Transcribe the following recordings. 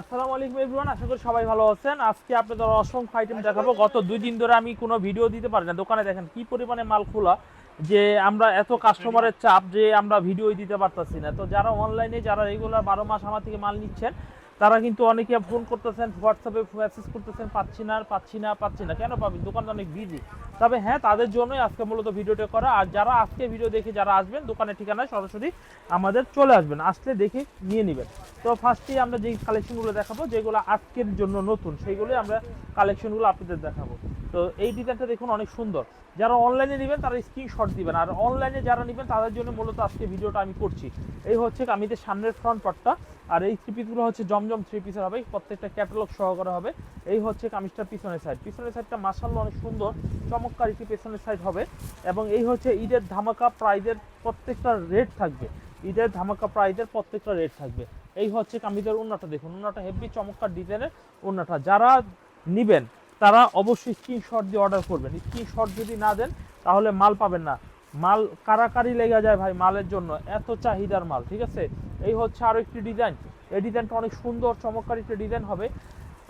আসসালামু আলাইকুম এভরিওয়ান আশা করি সবাই ভালো আছেন। আজকে আপনাদের অসংখ্য আইটেম দেখাবো। গত দুই দিন ধরে আমি কোনো ভিডিও দিতে পারি না। দোকানে দেখেন কি পরিমাণে মাল খোলা, যে আমরা এত কাস্টমারের চাপ যে আমরা ভিডিও দিতে পারতাছি না। তো যারা অনলাইনে যারা রেগুলার বারো মাস আমার থেকে মাল নিচ্ছেন তারা কিন্তু অনেকে ফোন করতেছেন হোয়াটসঅ্যাপে মেসেজ করতেছেন, পাচ্ছি না পাচ্ছি না পাচ্ছি না। কেন পাবেন? দোকানটা অনেক বিজি তবে হ্যাঁ তাদের জন্যই আজকে মূলত ভিডিওটা করা। আর যারা আজকে ভিডিও দেখে যারা আসবেন, দোকানের ঠিকানায় সরাসরি আমাদের চলে আসবেন। আসলে দেখে নিয়ে নেবেন। তো ফার্স্টেই আমরা যেই কালেকশনগুলো দেখাবো, যেগুলো আজকের জন্য নতুন, সেইগুলোই আমরা কালেকশনগুলো আপনাদের দেখাবো। তো এই ডিজাইনটা দেখুন, অনেক সুন্দর। যারা অনলাইনে নেবেন, তারা স্ক্রিনশট দিবেন। আর অনলাইনে যারা নেবেন, তাদের জন্য মূলত আজকে ভিডিওটা আমি করছি। এই হচ্ছে কামিজের সামনের ফ্রন্ট পার্টটা আর এই থ্রি হচ্ছে জমজম থ্রি পিসের হবে, প্রত্যেকটা ক্যাটালগ সহকারে হবে। এই হচ্ছে কামিজটার পিছনের সাইড পিছনের সাইডটা মাসাল্লাহ অনেক সুন্দর, চমৎকার একটি পেছনের সাইড হবে এবং এই হচ্ছে ঈদের ধামাকা প্রাইজের প্রত্যেকটা রেট থাকবে। ঈদের ধামাকা প্রাইজের প্রত্যেকটা রেট থাকবে। এই হচ্ছে কামিজের উন্নাটা দেখুন, উন্নাটা হেভি চমৎকার ডিজাইনের উন্নাটা। যারা নিবেন, তারা অবশ্যই স্ক্রিনশট দিয়ে অর্ডার করবেন। স্ক্রিনশট যদি না দেন, তাহলে মাল পাবেন না। মাল কারাকারি লেগে যায় ভাই মালের জন্য, এত চাহিদার মাল, ঠিক আছে? এই হচ্ছে আরও একটি ডিজাইন এই ডিজাইনটা অনেক সুন্দর, চমৎকার একটা ডিজাইন হবে।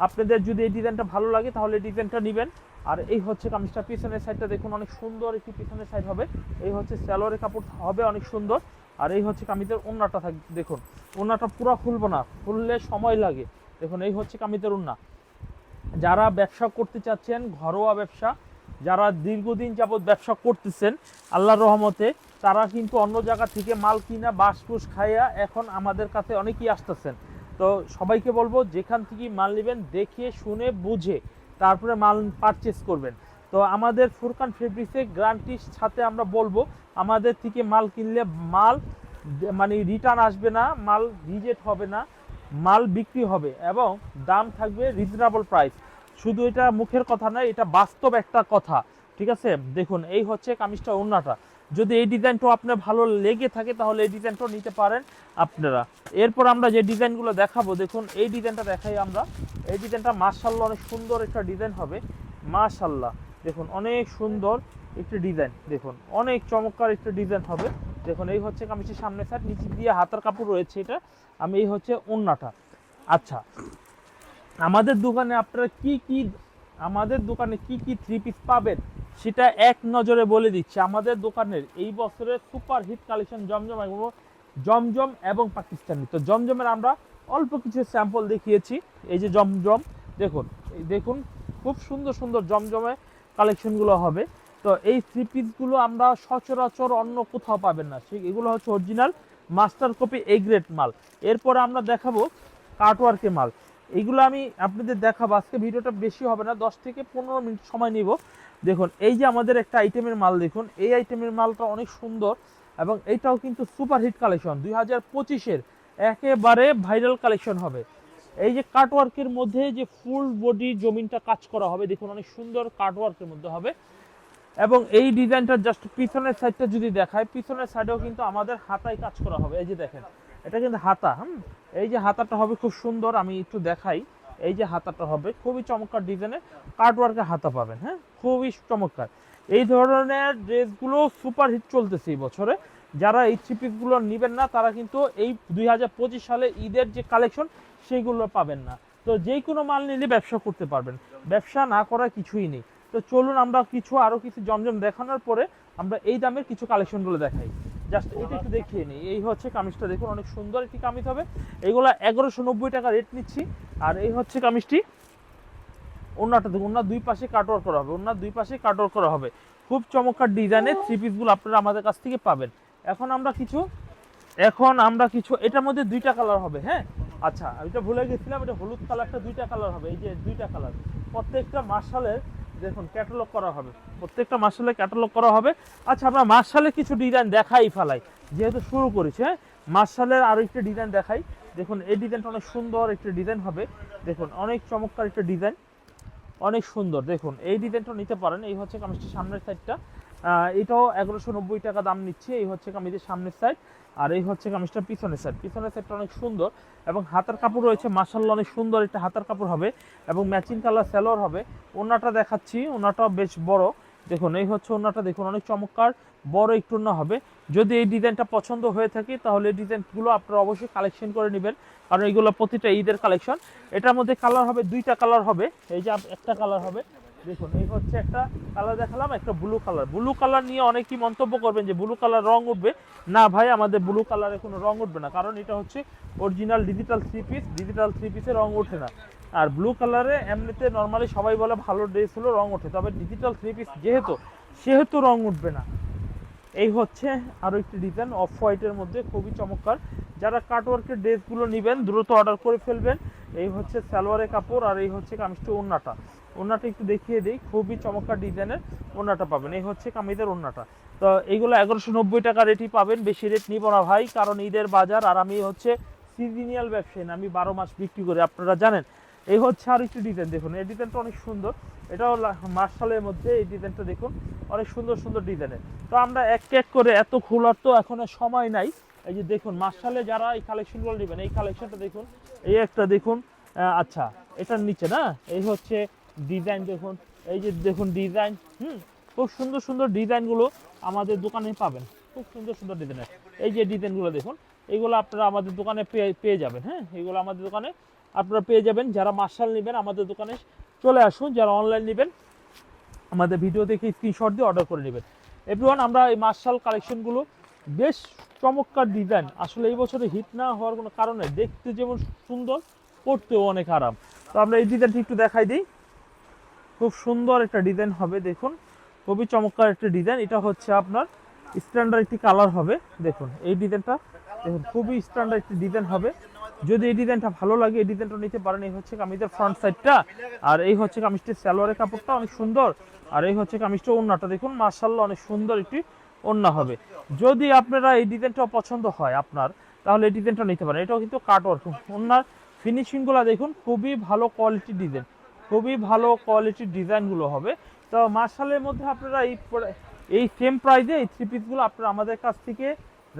আপনাদের যদি এই ডিজাইনটা ভালো লাগে, তাহলে ডিজাইনটা নেবেন। আর এই হচ্ছে কামিজটা, পিছনের সাইডটা দেখুন, অনেক সুন্দর একটি পিছনের সাইড হবে। এই হচ্ছে স্যালোয়ারের কাপড় হবে অনেক সুন্দর। আর এই হচ্ছে কামিজের ওন্নাটা থাক, দেখুন, ওন্নাটা পুরো খুলবো না, খুললে সময় লাগে। দেখুন, এই হচ্ছে কামিজের ওন্না। যারা ব্যবসা করতে চাচ্ছেন, ঘরোয়া ব্যবসা, যারা দীর্ঘদিন যাবৎ ব্যবসা করতেছেন, আল্লাহর রহমতে তারা কিন্তু অন্য জায়গা থেকে মাল কিনা, বাসপুস খাইয়া এখন আমাদের কাছে অনেকেই আসতেছেন। তো সবাইকে বলব, যেখান থেকে মাল নেবেন, দেখে, শুনে, বুঝে তারপরে মাল পারচেস করবেন। তো আমাদের ফুরকান ফেব্রিক্সে গ্যারান্টির সাথে আমরা বলব, আমাদের থেকে মাল কিনলে মাল মানে রিটার্ন আসবে না, মাল রিজেক্ট হবে না, মাল বিক্রি হবে এবং দাম থাকবে রিজনেবল প্রাইস শুধু এটা মুখের কথা নয়, এটা বাস্তব একটা কথা। ঠিক আছে? দেখুন, এই হচ্ছে কামিজটা ওন্নাটা যদি এই ডিজাইনটা আপনার ভালো লেগে থাকে, তাহলে এই ডিজাইনটাও নিতে পারেন আপনারা। এরপর আমরা যে ডিজাইনগুলো দেখাবো, দেখুন, এই ডিজাইনটা দেখাই আমরা। এই ডিজাইনটা মার্শাল্লাহ অনেক সুন্দর একটা ডিজাইন হবে। মার্শাল্লাহ দেখুন, অনেক সুন্দর একটি ডিজাইন, দেখুন, অনেক চমৎকার একটা ডিজাইন হবে। দেখুন, এই হচ্ছে কামিজের সামনে সাইড নিচে দিয়ে হাতার কাপড় রয়েছে এটা। আমি, এই হচ্ছে ওন্নাটা। আচ্ছা আমাদের দোকানে আপনারা কি কি আমাদের দোকানে কি কি থ্রি পিস পাবেন, সেটা এক নজরে বলে দিচ্ছি। আমাদের দোকানের এই বছরের super hit collection Zamzam Zamzam এবং পাকিস্তানি। তো জমজমের আমরা অল্প কিছু স্যাম্পল দেখিয়েছি। এই যে জমজম, দেখুন দেখুন, খুব সুন্দর সুন্দর জমজমে কালেকশনগুলো হবে। তো এই থ্রি পিসগুলো আমরা সচরাচর অন্য কোথাও পাবেন না। সে এগুলো হচ্ছে original master copy A grade মাল। এরপর আমরা দেখাবো কার্টওয়ার্কের মাল। এইগুলো আমি আপনাদের দেখাবো। আজকে ভিডিওটা বেশি হবে না, দশ থেকে পনেরো মিনিট সময় নিব। দেখুন, এই যে আমাদের একটা আইটেমের মাল, দেখুন, এই আইটেমের মালটা অনেক সুন্দর এবং এইটাও কিন্তু সুপার হিট কালেকশন দুই হাজার পঁচিশের একেবারে ভাইরাল কালেকশন হবে। এই যে কাটওয়ার্কের মধ্যে যে ফুল বডি জমিনটা কাজ করা হবে, দেখুন, অনেক সুন্দর কাটওয়ার্কের মধ্যে হবে। এবং এই ডিজাইনটা জাস্ট পিছনের সাইডটা যদি দেখায়, পিছনের সাইডেও কিন্তু আমাদের হাতায় কাজ করা হবে। এই যে দেখেন এটা কিন্তু হাতা, হুম? এই যে হাতাটা হবে খুব সুন্দর, আমি একটু দেখাই। এই যে হাতাটা হবে, খুবই চমৎকার ডিজাইনের কাটওয়ার্কের হাতা পাবেন হ্যাঁ? খুবই চমৎকার। এই ধরনের ড্রেসগুলো সুপার হিট চলতেছে এই বছরে। যারা এই থ্রি পিসগুলো নেবেন না, তারা কিন্তু এই দুই হাজার পঁচিশ সালে ঈদের যে কালেকশন সেইগুলো পাবেন না। তো যে কোনো মাল নিলে ব্যবসা করতে পারবেন। ব্যবসা না করার কিছুই নেই। তো চলুন আমরা কিছু আরও কিছু জমজম দেখানোর পরে আমরা এই দামের কিছু কালেকশনগুলো দেখাই। জাস্ট এটা একটু দেখিয়ে নিই। এই হচ্ছে কামিজটা, দেখুন অনেক সুন্দর একটি কামিজ হবে। এগুলো এগারোশো নব্বই টাকা রেট নিচ্ছি। আর এই হচ্ছে কামিজটি। ওনাটা দেখুন ওনার দুই পাশে কাটওয়ার করা হবে। ওনার দুই পাশে কাটওয়ার করা হবে। খুব চমৎকার ডিজাইনের থ্রি পিসগুলো আপনারা আমাদের কাছ থেকে পাবেন। এখন আমরা কিছু, এখন আমরা কিছু, এটার মধ্যে দুইটা কালার হবে হ্যাঁ? আচ্ছা আমি এটা ভুলে গেছিলাম, এটা হলুদ কালারটা দুইটা কালার হবে। এই যে দুইটা কালার প্রত্যেকটা মার্শালের দেখুন ক্যাটালগ করা হবে। প্রত্যেকটা মার্শালের ক্যাটালগ করা হবে। আচ্ছা আমরা মার্শালের কিছু ডিজাইন দেখাই ফেলাই। যেহেতু শুরু করেছি হ্যাঁ? মার্শালের আরও একটি ডিজাইন দেখাই। দেখুন, এই ডিজাইনটা অনেক সুন্দর একটি ডিজাইন হবে। দেখুন, অনেক চমৎকার একটা ডিজাইন অনেক সুন্দর। দেখুন, এই ডিজাইনটা নিতে পারেন। এই হচ্ছে কামিজটির সামনের সাইডটা এটাও এগারোশো নব্বই টাকা দাম নিচ্ছে। এই হচ্ছে কামিজের সামনের সাইড আর এই হচ্ছে কামিজটার পিছনের সাইড পিছনের সাইডটা অনেক সুন্দর এবং হাতার কাপড় রয়েছে মাসাল্লাহ অনেক সুন্দর একটা হাতার কাপড় হবে এবং ম্যাচিং কালার স্যালোয়ার হবে। ওনাটা দেখাচ্ছি ওনাটা বেশ বড়। দেখুন, এই হচ্ছে ওনাটা দেখুন, অনেক চমৎকার, বড় একটু না হবে। যদি এই ডিজাইনটা পছন্দ হয়ে থাকে, তাহলে এই ডিজাইনগুলো আপনারা অবশ্যই কালেকশন করে নেবেন। কারণ এগুলো প্রতিটা ঈদের কালেকশন এটার মধ্যে কালার হবে, দুইটা কালার হবে। এই যে একটা কালার হবে। দেখুন, এই হচ্ছে একটা কালার দেখালাম, একটা ব্লু কালার ব্লু কালার নিয়ে অনেকেই মন্তব্য করবেন যে ব্লু কালার রং উঠবে? না ভাই, আমাদের ব্লু কালারে কোনো রং উঠবে না, কারণ এটা হচ্ছে original digital three piece digital three পিসে রং ওঠে না। আর ব্লু কালারে এমনিতে নর্মালি সবাই বলে ভালো ড্রেস হলো রং ওঠে, তবে ডিজিটাল থ্রি পিস যেহেতু, সেহেতু রং উঠবে না। এই হচ্ছে আরও একটি ডিজাইন অফ হোয়াইটের মধ্যে, খুবই চমৎকার। যারা কাটওয়ার্কের ড্রেসগুলো নেবেন, দ্রুত অর্ডার করে ফেলবেন। এই হচ্ছে সালোয়ারের কাপড় আর এই হচ্ছে কামিজটা ওন্নাটা ওন্নাটা একটু দেখিয়ে দিই। খুবই চমৎকার ডিজাইনের ওন্নাটা পাবেন। এই হচ্ছে কামিজের ওন্নাটা তো এইগুলো এগারোশো নব্বই টাকা রেটই পাবেন, বেশি রেট নিব না ভাই, কারণ ঈদের বাজার আর আমি হচ্ছে সিজিনিয়াল ব্যবসায়ী আমি বারো মাস বিক্রি করি, আপনারা জানেন। এই হচ্ছে আর একটি ডিজাইন, দেখুন, এই ডিজাইনটা অনেক সুন্দর। এটাও মার্শালের মধ্যে এই ডিজাইনটা দেখুন, অনেক সুন্দর সুন্দর ডিজাইনের। তো আমরা এক এক করে এত খোলার তো এখন সময় নাই। এই যে দেখুন মার্শালে যারা এই কালেকশনগুলো নেবেন, এই কালেকশনটা দেখুন, এই একটা দেখুন আচ্ছা এটার নিচে না, এই হচ্ছে ডিজাইন দেখুন, এই যে দেখুন ডিজাইন হুম, খুব সুন্দর সুন্দর ডিজাইনগুলো আমাদের দোকানে পাবেন, খুব সুন্দর সুন্দর ডিজাইনের এই যে ডিজাইনগুলো দেখুন, এগুলো আপনারা আমাদের দোকানে পেয়ে পেয়ে যাবেন হ্যাঁ এগুলো আমাদের দোকানে আপনারা পেয়ে যাবেন। যারা মার্শাল নেবেন আমাদের দোকানে চলে আসুন, যারা অনলাইন নেবেন, আমাদের ভিডিও দেখে স্ক্রিনশট দিয়ে অর্ডার করে নেবেন। এভরিওয়ান আমরা এই মার্শাল কালেকশনগুলো বেশ চমৎকার ডিজাইন আসলে এই বছরে হিট না হওয়ার কোনো কারণে দেখতে যেমন সুন্দর, পড়তেও অনেক আরাম। তো আমরা এই ডিজাইনটি একটু দেখাই দিই। খুব সুন্দর একটা ডিজাইন হবে, দেখুন। খুবই চমৎকার একটা ডিজাইন। এটা হচ্ছে আপনার স্ট্যান্ডার্ড একটি কালার হবে, দেখুন। এই ডিজাইনটা, দেখুন, খুবই স্ট্যান্ডার্ড একটি ডিজাইন হবে। যদি এই ডিজাইনটা ভালো লাগে, এই ডিজাইনটা নিতে পারেন। এই হচ্ছে কামিজের ফ্রন্ট সাইডটা আর এই হচ্ছে কামিজটির সালোয়ারের কাপড়টা অনেক সুন্দর। আর এই হচ্ছে কামিজটা ওড়নাটা, দেখুন মার্শাল্লাহ অনেক সুন্দর একটি ওড়না হবে। যদি আপনারা এই ডিজাইনটা পছন্দ হয় আপনার, তাহলে এই ডিজাইনটা নিতে পারেন। এটাও কিন্তু কাট ওয়ার্ক ওড়নার ফিনিশিংগুলো দেখুন, খুবই ভালো কোয়ালিটির ডিজাইন। খুবই ভালো কোয়ালিটির ডিজাইনগুলো হবে। তো মার্শালের মধ্যে আপনারা এই এই সেম প্রাইসে এই থ্রি পিসগুলো আপনারা আমাদের কাছ থেকে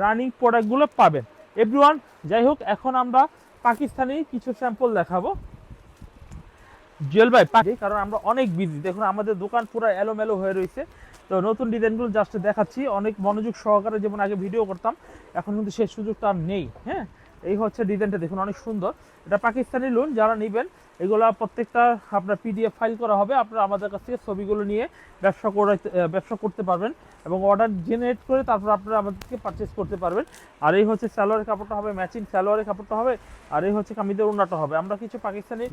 রানিং প্রোডাক্টগুলো পাবেন। এভরিওয়ান যাই হোক, এখন আমরা পাকিস্তানি কিছু স্যাম্পল দেখাবো। জুয়েল ভাই কারণ আমরা অনেক বিজি দেখুন, আমাদের দোকান পুরো এলোমেলো হয়ে রয়েছে। তো নতুন ডিজাইনগুলো জাস্ট দেখাচ্ছি। অনেক মনোযোগ সহকারে যেমন আগে ভিডিও করতাম, এখন কিন্তু সেই সুযোগটা আর নেই হ্যাঁ? এই হচ্ছে ডিজাইনটা দেখুন, অনেক সুন্দর। এটা পাকিস্তানি লোন যারা নেবেন, এগুলো প্রত্যেকটা আপনার পিডিএফ ফাইল করা হবে। আপনারা আমাদের কাছ থেকে ছবিগুলো নিয়ে ব্যবসা করে ব্যবসা করতে পারবেন এবং অর্ডার জেনারেট করে তারপর আপনারা আমাদেরকে পারচেস করতে পারবেন। আর এই হচ্ছে স্যালোয়ারের কাপড়টা হবে ম্যাচিং স্যালোয়ারের কাপড়টা হবে, আর এই হচ্ছে কামিদের উন্নাটা হবে। আমরা কিছু পাকিস্তানি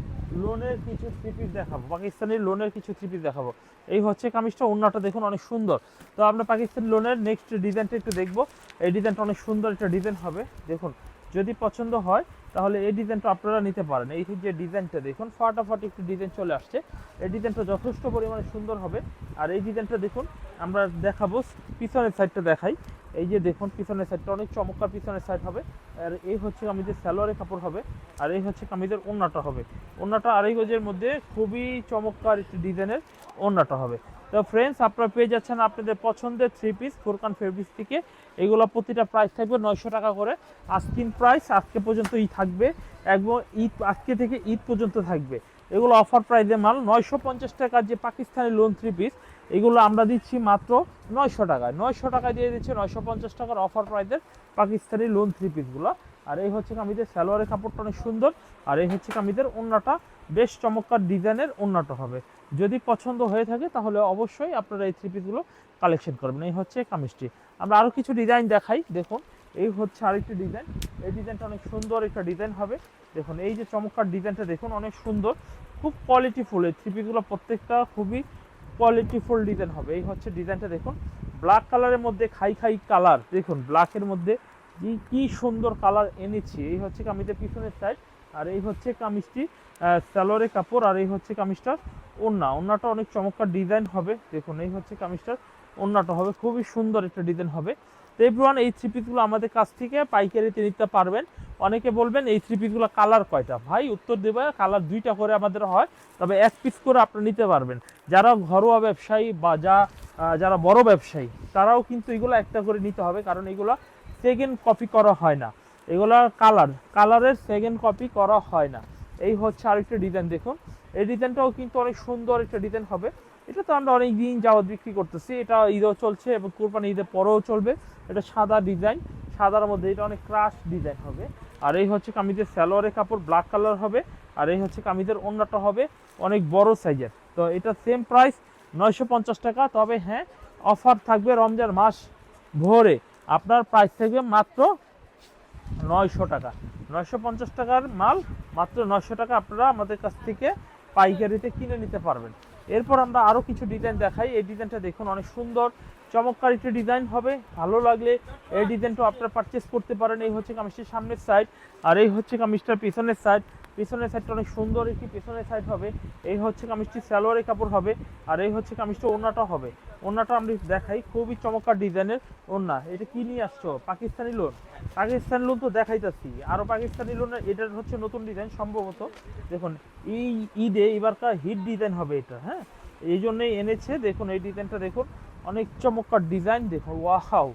লোনের কিছু থ্রি পিস দেখাবো, পাকিস্তানি লোনের কিছু থ্রি পিস দেখাবো। এই হচ্ছে কামিজটা উন্নাটা দেখুন, অনেক সুন্দর। তো আমরা পাকিস্তানি লোনের নেক্সট ডিজাইনটা একটু দেখব। এই ডিজাইনটা অনেক সুন্দর একটা ডিজাইন হবে, দেখুন। যদি পছন্দ হয়, তাহলে এই ডিজাইনটা আপনারা নিতে পারেন। এই যে ডিজাইনটা দেখুন ফাটাফাটি একটু ডিজাইন চলে আসছে। এই ডিজাইনটা যথেষ্ট পরিমাণে সুন্দর হবে। আর এই ডিজাইনটা দেখুন, আমরা দেখাবো পিছনের সাইডটা দেখাই। এই যে দেখুন, পিছনের সাইডটা অনেক চমৎকার পিছনের সাইড হবে। আর এই হচ্ছে কামিজের স্যালোয়ারের কাপড় হবে। আর এই হচ্ছে কামিজের ওন্নাটা হবে। ওন্নাটা আড়াই গজের মধ্যে খুবই চমৎকার একটি ডিজাইনের ওন্নাটা হবে। তো ফ্রেন্ডস আপনারা পেয়ে যাচ্ছেন আপনাদের পছন্দের থ্রি পিস ফোরকান ফেব্রিক্স থেকে। এগুলো প্রতিটা প্রাইস থাকবে নয়শো টাকা করে। আস্কিন প্রাইস আজকে পর্যন্ত ই থাকবে একদম ঈদ, আজকে থেকে ঈদ পর্যন্ত থাকবে। এগুলো অফার প্রাইসে মাল নয়শো পঞ্চাশ টাকার যে পাকিস্তানি লোন থ্রি পিস এগুলো আমরা দিচ্ছি মাত্র নয়শো টাকায়। নয়শো টাকায় দিয়ে দিচ্ছি নয়শো পঞ্চাশ টাকার অফার প্রাইসের পাকিস্তানি লোন থ্রি পিসগুলো আর এই হচ্ছে কামিজের সালোয়ারের কাপড়টা অনেক সুন্দর। আর এই হচ্ছে কামিজের ওন্নাটা। বেশ চমৎকার ডিজাইনের ওন্নাটা হবে। যদি পছন্দ হয়ে থাকে, তাহলে অবশ্যই আপনারা এই থ্রি পিসগুলো কালেকশন করবেন। এই হচ্ছে কামিজটি। আমরা আরও কিছু ডিজাইন দেখাই। দেখুন, এই হচ্ছে আরেকটি ডিজাইন এই ডিজাইনটা অনেক সুন্দর একটা ডিজাইন হবে। দেখুন, এই যে চমৎকার ডিজাইনটা দেখুন, অনেক সুন্দর। খুব কোয়ালিটিফুল এই থ্রি পিসগুলো প্রত্যেকটা খুবই কোয়ালিটিফুল ডিজাইন হবে। এই হচ্ছে ডিজাইনটা দেখুন। ব্ল্যাক কালারের মধ্যে খাই খাই কালার দেখুন ব্ল্যাকের মধ্যে কি কি সুন্দর কালার এনেছি। এই হচ্ছে কামিজের পিছনের সাইড আর এই হচ্ছে কামিজটি স্যালোয়ারের কাপড় আর এই হচ্ছে কামিজটার ওড়না। ওড়নাটা অনেক চমৎকার ডিজাইন হবে। দেখুন, এই হচ্ছে কামিজটার ওড়নাটা হবে। খুবই সুন্দর একটা ডিজাইন হবে। তো এভরিওয়ান এই থ্রি পিসগুলো আমাদের কাছ থেকে পাইকারিতে নিতে পারবেন। অনেকে বলবেন, এই থ্রি পিসগুলো কালার কয়টা? ভাই, উত্তর দেবে কালার দুইটা করে আমাদের হয়। তবে এক পিস করে আপনারা নিতে পারবেন। যারা ঘরোয়া ব্যবসায়ী বা যা যারা বড় ব্যবসায়ী, তারাও কিন্তু এগুলো একটা করে নিতে হবে। কারণ এগুলো সেকেন্ড কপি করা হয় না। এগুলো কালার কালারের সেকেন্ড কপি করা হয় না। এই হচ্ছে আরেকটা ডিজাইন দেখুন। এই ডিজাইনটাও কিন্তু অনেক সুন্দর একটা ডিজাইন হবে। এটা তো আমরা অনেক দিন যাওয়া বিক্রি করতেছি। এটা ঈদও চলছে এবং কোরবানি ঈদের পরেও চলবে। এটা সাদা ডিজাইন সাদার মধ্যে এটা অনেক ক্রাশ ডিজাইন হবে। আর এই হচ্ছে কামিজের স্যালোয়ারের কাপড় ব্ল্যাক কালার হবে। আর এই হচ্ছে কামিজের অন্যটা হবে অনেক বড় সাইজের তো এটা সেম প্রাইস নয়শো পঞ্চাশ টাকা। তবে হ্যাঁ অফার থাকবে রমজান মাস ভোরে। আপনার প্রাইস থাকবে মাত্র নয়শো টাকা। নয়শো পঞ্চাশ টাকার মাল, মাত্র নয়শো টাকা আপনারা আমাদের কাছ থেকে পাইকারিতে কিনে নিতে পারবেন। এরপর আমরা আরও কিছু ডিজাইন দেখাই। এই ডিজাইনটা দেখুন, অনেক সুন্দর, চমৎকার একটি ডিজাইন হবে। ভালো লাগলে এই ডিজাইনটা আপনারা পারচেস করতে পারেন। এই হচ্ছে কামিজটির সামনের সাইড আর এই হচ্ছে কামিজটার পিছনের সাইড পিছনের সাইডটা অনেক সুন্দর একটি পিছনের সাইড হবে। এই হচ্ছে কামিজটি সালোয়ারের কাপড় হবে আর এই হচ্ছে কামিজটি ওড়নাটা হবে। ওড়নাটা আমি দেখাই, খুবই চমৎকার ডিজাইনের ওড়না। এটা কি নিয়ে আসছো? পাকিস্তানি লোন? পাকিস্তানি লোন তো দেখাইতেছি। আরও পাকিস্তানি লোনের এটার হচ্ছে নতুন ডিজাইন সম্ভবত। দেখুন, এই ঈদে এবারকার হিট ডিজাইন হবে এটা হ্যাঁ? এই জন্যই এনেছে। দেখুন, এই ডিজাইনটা দেখুন, অনেক চমৎকার ডিজাইন। দেখুন ওয়াহাও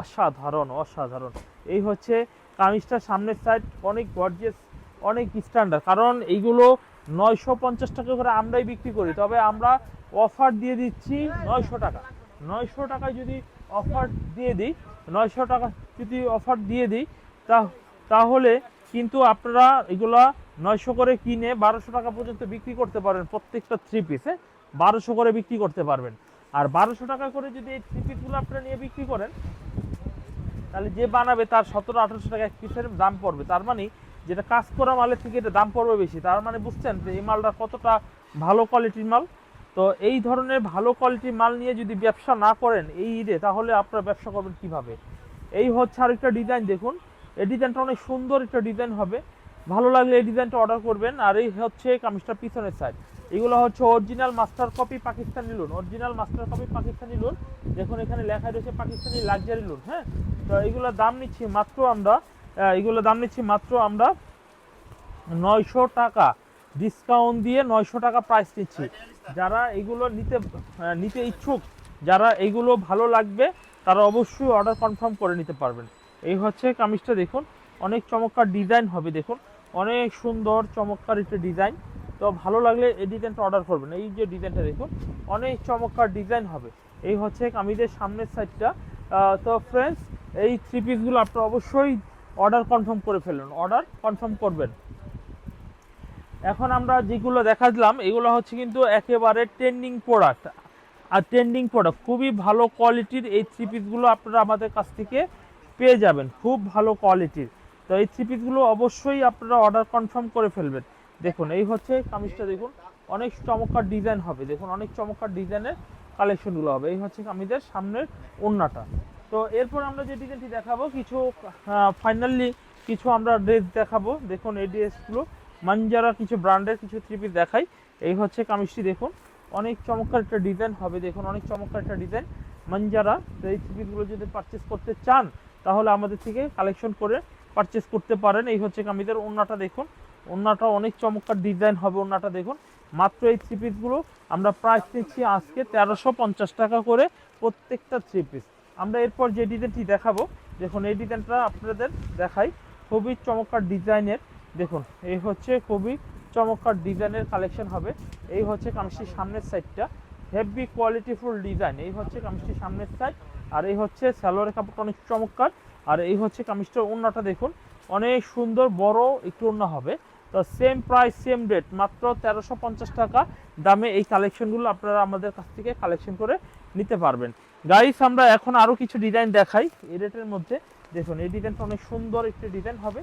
অসাধারণ অসাধারণ। এই হচ্ছে কামিজটার সামনের সাইড অনেক গর্জিয়াস অনেক স্ট্যান্ডার্ড কারণ এইগুলো নয়শো পঞ্চাশ টাকা করে আমরাই বিক্রি করি, তবে আমরা অফার দিয়ে দিচ্ছি নয়শো টাকা। নয়শো টাকায় যদি অফার দিয়ে দিই, নয়শো টাকা যদি অফার দিয়ে দিই, তা, তাহলে কিন্তু আপনারা এগুলা নয়শো করে কিনে বারোশো টাকা পর্যন্ত বিক্রি করতে পারবেন, প্রত্যেকটা থ্রি পিসে বারোশো করে বিক্রি করতে পারবেন। আর বারোশো টাকা করে যদি এই থ্রি পিসগুলো আপনারা নিয়ে বিক্রি করেন, তাহলে যে বানাবে তার সতেরো আঠারোশো টাকা এক পিসের দাম পড়বে। তার মানে যেটা কাজ করা মালের থেকে এটা দাম পড়বে বেশি। তার মানে বুঝছেন যে এই মালটা কতটা ভালো কোয়ালিটির মাল। তো এই ধরনের ভালো কোয়ালিটির মাল নিয়ে যদি ব্যবসা না করেন এই ঈদে, তাহলে আপনারা ব্যবসা করবেন কীভাবে? এই হচ্ছে আরেকটা ডিজাইন দেখুন। এই ডিজাইনটা অনেক সুন্দর একটা ডিজাইন হবে। ভালো লাগলে এই ডিজাইনটা অর্ডার করবেন। আর এই হচ্ছে কামিজটার পিছনের সাইড এগুলো হচ্ছে original master copy Pakistani lawn original master copy Pakistani lawn দেখুন এখানে লেখা রয়েছে পাকিস্তানি লাক্সারি লোন হ্যাঁ? তো এগুলোর দাম নিচ্ছি মাত্র আমরা আহ, এগুলোর দাম নিচ্ছি মাত্র আমরা নয়শো টাকা। ডিসকাউন্ট দিয়ে নয়শো টাকা প্রাইস নিচ্ছি। যারা এগুলো নিতে নিতে ইচ্ছুক যারা এগুলো ভালো লাগবে তারা অবশ্যই অর্ডার কনফার্ম করে নিতে পারবেন। এই হচ্ছে কামিজটা দেখুন। অনেক চমৎকার ডিজাইন হবে দেখুন। অনেক সুন্দর চমৎকার একটা ডিজাইন তো ভালো লাগলে এই ডিজাইনটা অর্ডার করবেন। এই যে ডিজাইনটা দেখুন অনেক চমৎকার ডিজাইন হবে। এই হচ্ছে কামিজের সামনের সাইডটা তো ফ্রেন্ডস এই থ্রি পিসগুলো আপনারা অবশ্যই অর্ডার কনফার্ম করে ফেলুন। অর্ডার কনফার্ম করবেন। এখন আমরা যেগুলো দেখালাম, এগুলো হচ্ছে কিন্তু একেবারে ট্রেন্ডিং প্রোডাক্ট আর ট্রেন্ডিং প্রোডাক্ট খুবই ভালো কোয়ালিটির এই থ্রি পিসগুলো আপনারা আমাদের কাছ থেকে পেয়ে যাবেন। খুব ভালো কোয়ালিটির তো এই থ্রি পিসগুলো অবশ্যই আপনারা অর্ডার কনফার্ম করে ফেলবেন। দেখুন, এই হচ্ছে কামিজটা, দেখুন, অনেক চমৎকার ডিজাইন হবে। দেখুন, অনেক চমৎকার ডিজাইনের কালেকশনগুলো হবে। এই হচ্ছে কামিজের সামনের ওড়নাটা। তো এরপর আমরা যে ডিজাইনটি দেখাবো, কিছু ফাইনালি কিছু আমরা ড্রেস দেখাবো। দেখুন, এই ড্রেসগুলো মানজারা কিছু ব্র্যান্ডের কিছু থ্রি পিস দেখাই। এই হচ্ছে কামিজটি, দেখুন। অনেক চমৎকার একটা ডিজাইন হবে, দেখুন, অনেক চমৎকার একটা ডিজাইন মানজারা এই থ্রি পিসগুলো যদি পারচেস করতে চান, তাহলে আমাদের থেকে কালেকশন করে পারচেস করতে পারেন। এই হচ্ছে কামিজের ওড়নাটা, দেখুন। ওড়নাটা অনেক চমৎকার ডিজাইন হবে ওড়নাটা, দেখুন। মাত্র এই থ্রি পিসগুলো আমরা প্রাইস নিচ্ছি আজকে তেরোশো পঞ্চাশ টাকা করে প্রত্যেকটা থ্রি পিস আমরা এরপর যে ডিজাইনটি দেখাবো, দেখুন, এই ডিজাইনটা আপনাদের দেখাই। খুবই চমৎকার ডিজাইনের, দেখুন, এই হচ্ছে খুবই চমৎকার ডিজাইনের কালেকশন হবে। এই হচ্ছে কামিজটির সামনের সাইডটা। হেভি কোয়ালিটিফুল ডিজাইন, এই হচ্ছে কামিজটির সামনের সাইড। আর এই হচ্ছে সালোয়ারের কাপড়টা অনেক চমৎকার। আর এই হচ্ছে কামিজটার ওড়নাটা, দেখুন, অনেক সুন্দর, বড়, একটু ওড়না হবে। তো সেম প্রাইস সেম রেট মাত্র তেরোশো টাকা। দামে এই কালেকশনগুলো আপনারা আমাদের কাছ থেকে কালেকশন করে নিতে পারবেন। গাইস আমরা এখন আরও কিছু ডিজাইন দেখাই এই রেটের মধ্যে। দেখুন, এই ডিজাইনটা অনেক সুন্দর একটি ডিজাইন হবে।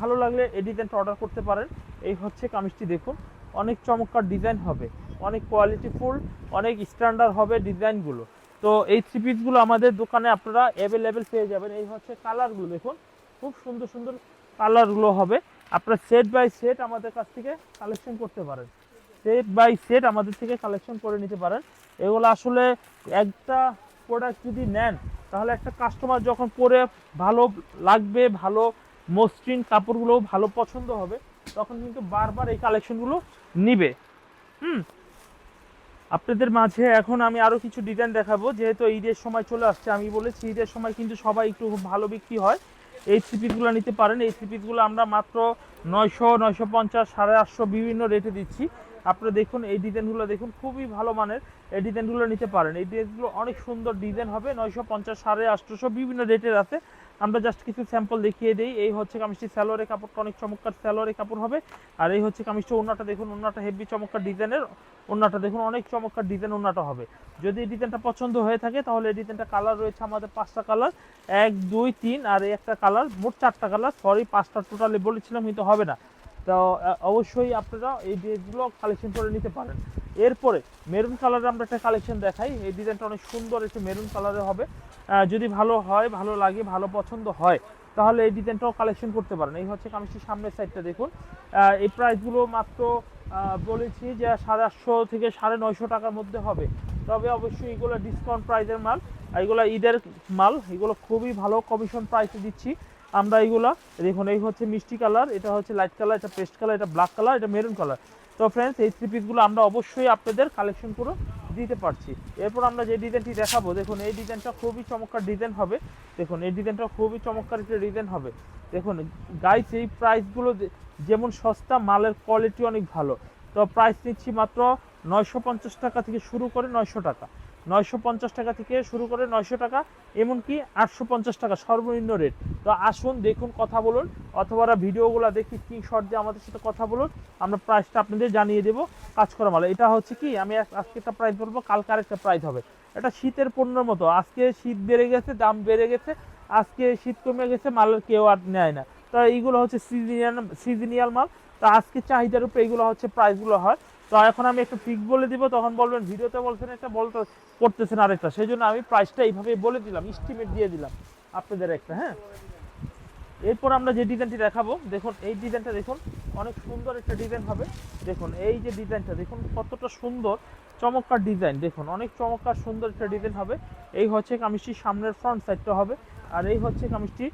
ভালো লাগলে এই ডিজাইনটা অর্ডার করতে পারেন। এই হচ্ছে কামিজটি, দেখুন। অনেক চমৎকার ডিজাইন হবে। অনেক কোয়ালিটিফুল অনেক স্ট্যান্ডার্ড হবে ডিজাইনগুলো তো এই থ্রি পিসগুলো আমাদের দোকানে আপনারা অ্যাভেলেবেল পেয়ে যাবেন। এই হচ্ছে কালারগুলো দেখুন। খুব সুন্দর সুন্দর কালারগুলো হবে। আপনারা সেট বাই সেট আমাদের কাছ থেকে কালেকশন করতে পারেন। সেট বাই সেট আমাদের থেকে কালেকশন করে নিতে পারেন। এগুলো আসলে একটা প্রোডাক্ট যদি নেন, তাহলে একটা কাস্টমার যখন পরে ভালো লাগবে, ভালো মসৃণ কাপড়গুলো ভালো পছন্দ হবে, তখন কিন্তু বারবার এই কালেকশনগুলো নিবে। হুম? আপনাদের মাঝে এখন আমি আরও কিছু ডিজাইন দেখাবো, যেহেতু ঈদের সময় চলে আসছে, আমি বলেছি ঈদের সময় কিন্তু সবাই একটু ভালো বিক্রি হয়। এই থ্রি পিসগুলো নিতে পারেন। এই থ্রি পিসগুলো আমরা মাত্র নয়শো নয়শো পঞ্চাশ, সাড়ে আটশো বিভিন্ন রেটে দিচ্ছি। আপনারা দেখুন, এই ডিজাইনগুলো দেখুন, খুবই ভালো মানের। এই ডিজাইনগুলো নিতে পারেন। এই ডিজাইনগুলো অনেক সুন্দর ডিজাইন হবে। নয়শো পঞ্চাশ, সাড়ে আটশোশো বিভিন্ন রেটের আছে। আমরা জাস্ট কিছু স্যাম্পল দেখিয়ে দিই। এই হচ্ছে কামিজটি স্যালোয়ারের কাপড়টা, অনেক চমৎকার স্যালোয়ারের কাপড় হবে। আর এই হচ্ছে কামিজটা ওনাটা দেখুন ওনাটা হেভি চমৎকার ডিজাইনের ওনাটা দেখুন, অনেক চমৎকার ডিজাইন ওনাটা হবে। যদি এই ডিজাইনটা পছন্দ হয়ে থাকে, তাহলে এই ডিজাইনটা কালার রয়েছে আমাদের পাঁচটা কালার এক, দুই, তিন, আর এই একটা কালার মোট চারটা কালার সরি পাঁচটা টোটালি বলেছিলাম, কিন্তু হবে না। তো অবশ্যই আপনারা এই ড্রেসগুলো কালেকশন করে নিতে পারেন। এরপরে মেরুন কালারের আমরা একটা কালেকশন দেখাই। এই ডিজাইনটা অনেক সুন্দর একটু মেরুন কালারে হবে। যদি ভালো হয়, ভালো লাগে, ভালো পছন্দ হয়, তাহলে এই ডিজাইনটাও কালেকশন করতে পারেন। এই হচ্ছে কামিজটির সামনের সাইডটা দেখুন। এই প্রাইসগুলো মাত্র বলেছি যে সাড়ে আটশো থেকে সাড়ে নয়শো টাকার মধ্যে হবে। তবে অবশ্যই এগুলো ডিসকাউন্ট প্রাইসের মাল। এগুলো ঈদের মাল। এগুলো খুবই ভালো কমিশন প্রাইসে দিচ্ছি। আমরা এইগুলা, দেখুন, এই হচ্ছে মিষ্টি কালার, এটা হচ্ছে লাইট কালার এটা পেস্ট কালার এটা ব্ল্যাক কালার এটা মেরুন কালার তো ফ্রেন্ডস এই থ্রি পিসগুলো আমরা অবশ্যই আপনাদের কালেকশন করে দিতে পারছি। এরপর আমরা যে ডিজাইনটি দেখাবো, দেখুন, এই ডিজাইনটা খুবই চমৎকার ডিজাইন হবে। দেখুন, এই ডিজাইনটা খুবই চমৎকার একটা ডিজাইন হবে। দেখুন গাইস এই প্রাইসগুলো যেমন সস্তা, মালের কোয়ালিটি অনেক ভালো। তো প্রাইস নিচ্ছি মাত্র নয়শো পঞ্চাশ টাকা থেকে শুরু করে নয়শো টাকা। নয়শো পঞ্চাশ টাকা থেকে শুরু করে নয়শো টাকা, এমনকি আটশো পঞ্চাশ টাকা সর্বনিম্ন রেট তো আসুন, দেখুন, কথা বলুন, অথবা ভিডিওগুলো দেখি স্ক্রিনশট দিয়ে আমাদের সাথে কথা বলুন, আমরা প্রাইসটা আপনাদের জানিয়ে দেবো, কাজ করা মাল। এটা হচ্ছে কি, আমি আজ- আজকে একটা প্রাইস বলব, কালকে আরেকটা প্রাইস হবে। এটা শীতের পণ্যের মতো। আজকে শীত বেড়ে গেছে, দাম বেড়ে গেছে, আজকে শীত কমে গেছে মালের কেউ আর নেয় না। তো এইগুলো হচ্ছে সিজনিয়াল সিজনিয়াল মাল। তো আজকে চাহিদার উপরে এইগুলো হচ্ছে প্রাইসগুলো হয়। তো এখন আমি একটু পিক বলে দিব, তখন বলবেন, ভিডিওতে বলছেন একটা বলতে করতেছেন আরেকটা। সেই জন্য আমি প্রাইসটা এইভাবে বলে দিলাম এস্টিমেট দিয়ে দিলাম আপনাদের একটা হ্যাঁ? এরপর আমরা যে ডিজাইনটি দেখাবো, দেখুন, এই ডিজাইনটা দেখুন, অনেক সুন্দর একটা ডিজাইন হবে। দেখুন, এই যে ডিজাইনটা দেখুন, কতটা সুন্দর, চমৎকার ডিজাইন দেখুন, অনেক চমৎকার সুন্দর একটা ডিজাইন হবে। এই হচ্ছে কামিজটির সামনের ফ্রন্ট সাইডটা হবে, আর এই হচ্ছে কামিজটি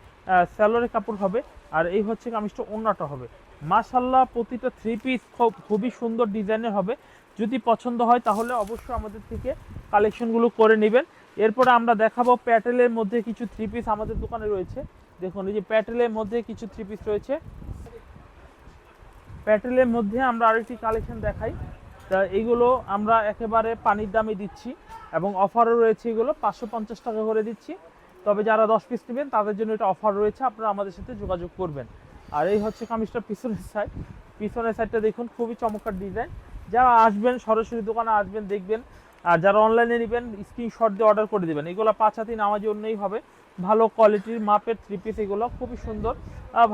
স্যালোরের কাপড় হবে, আর এই হচ্ছে কামিজটা ওন্নাটা হবে। মাশাল্লাহ প্রতিটা থ্রি পিস খুব, খুবই সুন্দর ডিজাইনের হবে। যদি পছন্দ হয় তাহলে অবশ্যই আমাদের থেকে কালেকশনগুলো করে নেবেন। এরপরে আমরা দেখাবো প্যাটেলের মধ্যে কিছু থ্রি পিস আমাদের দোকানে রয়েছে। দেখুন, এই যে প্যাটেলের মধ্যে কিছু থ্রি পিস রয়েছে। প্যাটেলের মধ্যে আমরা আরেকটি কালেকশন দেখাই। তা এইগুলো আমরা একেবারে পানির দামে দিচ্ছি এবং অফারও রয়েছে এগুলো, পাঁচশো পঞ্চাশ টাকা করে দিচ্ছি। তবে যারা দশ পিস নেবেন, তাদের জন্য এটা অফার রয়েছে। আপনারা আমাদের সাথে যোগাযোগ করবেন। আর এই হচ্ছে কামিজটা পিছনের সাইড পিছনের সাইডটা দেখুন, খুবই চমৎকার ডিজাইন যারা আসবেন, সরাসরি দোকানে আসবেন, দেখবেন, আর যারা অনলাইনে নেবেন স্ক্রিনশট দিয়ে অর্ডার করে দেবেন। এগুলো পাঁচ হাতি নামার জন্যই হবে। ভালো কোয়ালিটির মাপের থ্রি পিস এগুলো, খুবই সুন্দর।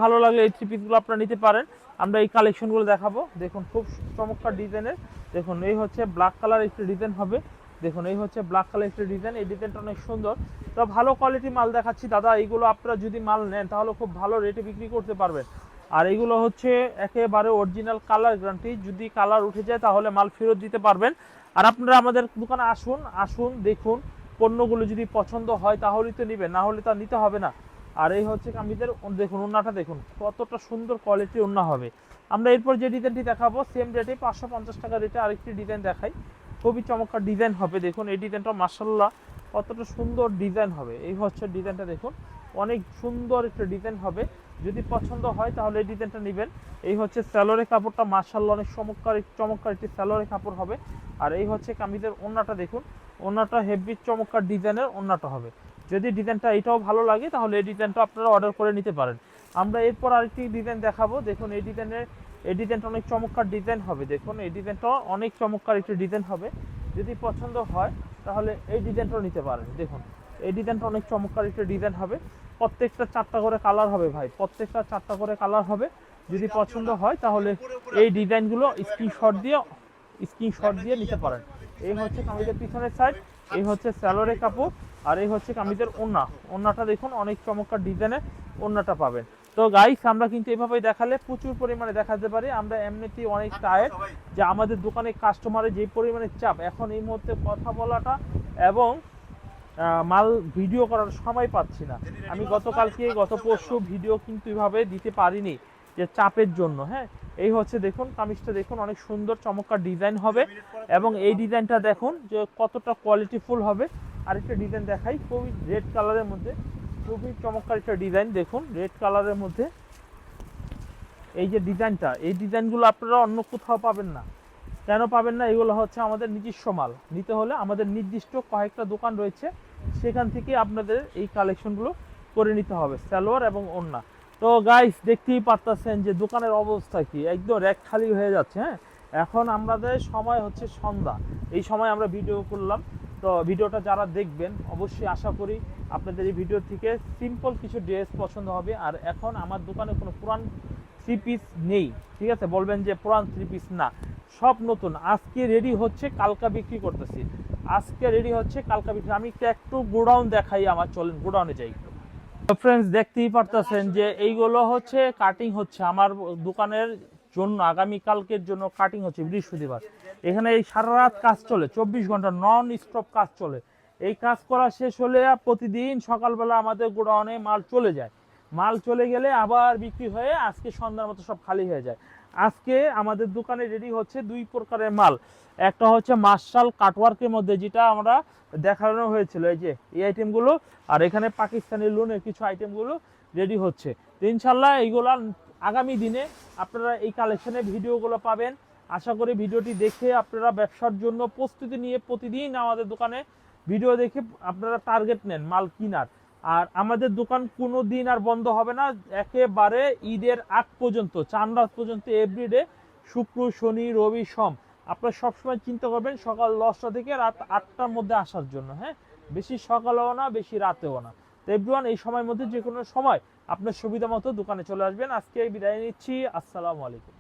ভালো লাগলে এই থ্রি পিসগুলো আপনারা নিতে পারেন। আমরা এই কালেকশনগুলো দেখাবো। দেখুন, খুব চমৎকার ডিজাইনের দেখুন, এই হচ্ছে ব্ল্যাক কালার একটি ডিজাইন হবে। দেখুন, এই হচ্ছে ব্ল্যাক কালার একটি ডিজাইন এই ডিজাইনটা অনেক সুন্দর। তো ভালো কোয়ালিটির মাল দেখাচ্ছি, দাদা, এইগুলো আপনারা যদি মাল নেন, তাহলে খুব ভালো রেটে বিক্রি করতে পারবেন। আর এইগুলো হচ্ছে একেবারে অরিজিনাল কালার গ্যারান্টি যদি কালার উঠে যায়, তাহলে মাল ফেরত দিতে পারবেন। আর আপনারা আমাদের দোকানে আসুন আসুন, দেখুন, পণ্যগুলো যদি পছন্দ হয়, তাহলেই তো নেবেন, না হলে তা নিতে হবে না। আর এই হচ্ছে কামিজের, দেখুন, ওন্নাটা দেখুন, কতটা সুন্দর কোয়ালিটির ওন্না হবে। আমরা এরপর যে ডিজাইনটি দেখাবো সেম রেটে পাঁচশো পঞ্চাশ টাকা রেটে আরেকটি ডিজাইন দেখাই। খুবই চমৎকার ডিজাইন হবে। দেখুন, এই ডিজাইনটা মার্শাল্লাহ কতটা সুন্দর ডিজাইন হবে। এই হচ্ছে ডিজাইনটা দেখুন, অনেক সুন্দর একটা ডিজাইন হবে। যদি পছন্দ হয় তাহলে এই ডিজাইনটা নেবেন। এই হচ্ছে স্যালোরের কাপড়টা মার্শাল্লাহ অনেক চমৎকার চমৎকার একটি স্যালোরের কাপড় হবে। আর এই হচ্ছে কামিজের ওন্নাটা দেখুন ওন্নাটা হেভি চমৎকার ডিজাইনের ওন্নাটা হবে। যদি ডিজাইনটা এটাও ভালো লাগে তাহলে এই ডিজাইনটা আপনারা অর্ডার করে নিতে পারেন। আমরা এরপর আরেকটি ডিজাইন দেখাবো। দেখুন, এই ডিজাইনের এই ডিজাইনটা অনেক চমৎকার ডিজাইন হবে, দেখুন, এই ডিজাইনটা অনেক চমৎকার একটি ডিজাইন হবে। যদি পছন্দ হয়, তাহলে এই ডিজাইনটাও নিতে পারেন, দেখুন। এই ডিজাইনটা অনেক চমৎকার একটা ডিজাইন হবে। প্রত্যেকটা চারটা করে কালার হবে ভাই, প্রত্যেকটা চারটা করে কালার হবে। যদি পছন্দ হয়, তাহলে এই ডিজাইনগুলো স্ক্রিনশট দিয়ে স্ক্রিনশট দিয়ে নিতে পারেন। এই হচ্ছে কামিজের পিছনের সাইড এই হচ্ছে স্যালোরের কাপড়, আর এই হচ্ছে কামিজের ওন্না ওন্নাটা দেখুন, অনেক চমৎকার ডিজাইনের ওন্নাটা পাবেন। তো গাইস আমরা কিন্তু এভাবেই দেখালে প্রচুর পরিমাণে দেখাতে পারি। আমরা এমনিতেই অনেক টায়ার্ড যে আমাদের দোকানে কাস্টমারের যে পরিমাণে চাপ এখন এই মুহূর্তে কথা বলাটা এবং মাল ভিডিও করার সময় পাচ্ছি না। আমি গতকালকে গত পরশু ভিডিও কিন্তু এভাবে দিতে পারিনি যে চাপের জন্য হ্যাঁ? এই হচ্ছে দেখুন কামিজটা দেখুন অনেক সুন্দর চমৎকার ডিজাইন হবে। এবং এই ডিজাইনটা দেখুন যে কতটা কোয়ালিটিফুল হবে। আরেকটা ডিজাইন দেখাই খুবই রেড কালারের মধ্যে। খুবই চমৎকার একটা ডিজাইন দেখুন রেড কালারের মধ্যে। এই যে ডিজাইনটা এই ডিজাইনগুলো আপনারা অন্য কোথাও পাবেন না। কেন পাবেন না? এগুলো হচ্ছে আমাদের নিজস্ব মাল। নিতে হলে আমাদের নির্দিষ্ট কয়েকটা দোকান রয়েছে। সেখান থেকে আপনাদের এই কালেকশনগুলো করে নিতে হবে, সালোয়ার এবং ওন্না তো গাইস দেখতেই পারতেছেন যে দোকানের অবস্থা কি। একদম র্যাক খালি হয়ে যাচ্ছে হ্যাঁ? এখন আমাদের সময় হচ্ছে সন্ধ্যা। এই সময় আমরা ভিডিও করলাম। তো ভিডিওটা যারা দেখবেন, অবশ্যই আশা করি আপনাদের এই ভিডিও থেকে সিম্পল কিছু ড্রেস পছন্দ হবে। আর এখন আমার দোকানে কোনো পুরান থ্রি পিস নেই, ঠিক আছে? বলবেন যে পুরান থ্রি পিস না। সব নতুন। আজকে রেডি হচ্ছে, কালকা বিক্রি করতেছি। আজকে রেডি হচ্ছে, কালকা বিক্রি। আমি একটু গোডাউন দেখাই আমার, চলেন গোডাউনে যাই ফ্রেন্ডস দেখতেই পারতেছেন যে এইগুলো হচ্ছে কাটিং হচ্ছে। আমার দোকানের জন্য আগামী কালকের জন্য কাটিং হচ্ছে বৃহস্পতিবার। এখানে এই সারা রাত কাজ চলে, চব্বিশ ঘণ্টা নন স্টপ কাজ চলে। এই কাজ করা শেষ হলে প্রতিদিন সকালবেলা আমাদের গোডাউনে মাল চলে যায়। মাল চলে গেলে আবার বিক্রি হয়ে আজকে সন্ধ্যার মতো সব খালি হয়ে যায়। আজকে আমাদের দোকানে রেডি হচ্ছে দুই প্রকারের মাল। একটা হচ্ছে মার্শাল কাটওয়ার্কের মধ্যে যেটা আমরা দেখানো হয়েছিল, এই যে, এই আইটেমগুলো আর এখানে পাকিস্তানি লোনের কিছু আইটেমগুলো রেডি হচ্ছে। ইনশাল্লাহ এইগুলা আগামী দিনে আপনারা এই কালেকশনের ভিডিওগুলো পাবেন। আশা করি ভিডিওটি দেখে আপনারা ব্যবসার জন্য প্রস্তুতি নিয়ে প্রতিদিন আমাদের দোকানে ভিডিও দেখে আপনারা টার্গেট নেন, মাল কিনার। আর আমাদের দোকান কোনো দিন আর বন্ধ হবে না, একেবারে ঈদের আগ পর্যন্ত চান রাত পর্যন্ত এভরিডে শুক্র, শনি, রবি, সোম। আপনারা সবসময় চিন্তা করবেন, সকাল দশটা থেকে রাত আটটার মধ্যে আসার জন্য হ্যাঁ? বেশি সকালেও না, বেশি রাতেও না। তো এভরিওয়ান এই সময়ের মধ্যে যে কোনো সময় আপনার সুবিধা মতো দোকানে চলে আসবেন। আজকে বিদায় নিচ্ছি। আসসালামু আলাইকুম।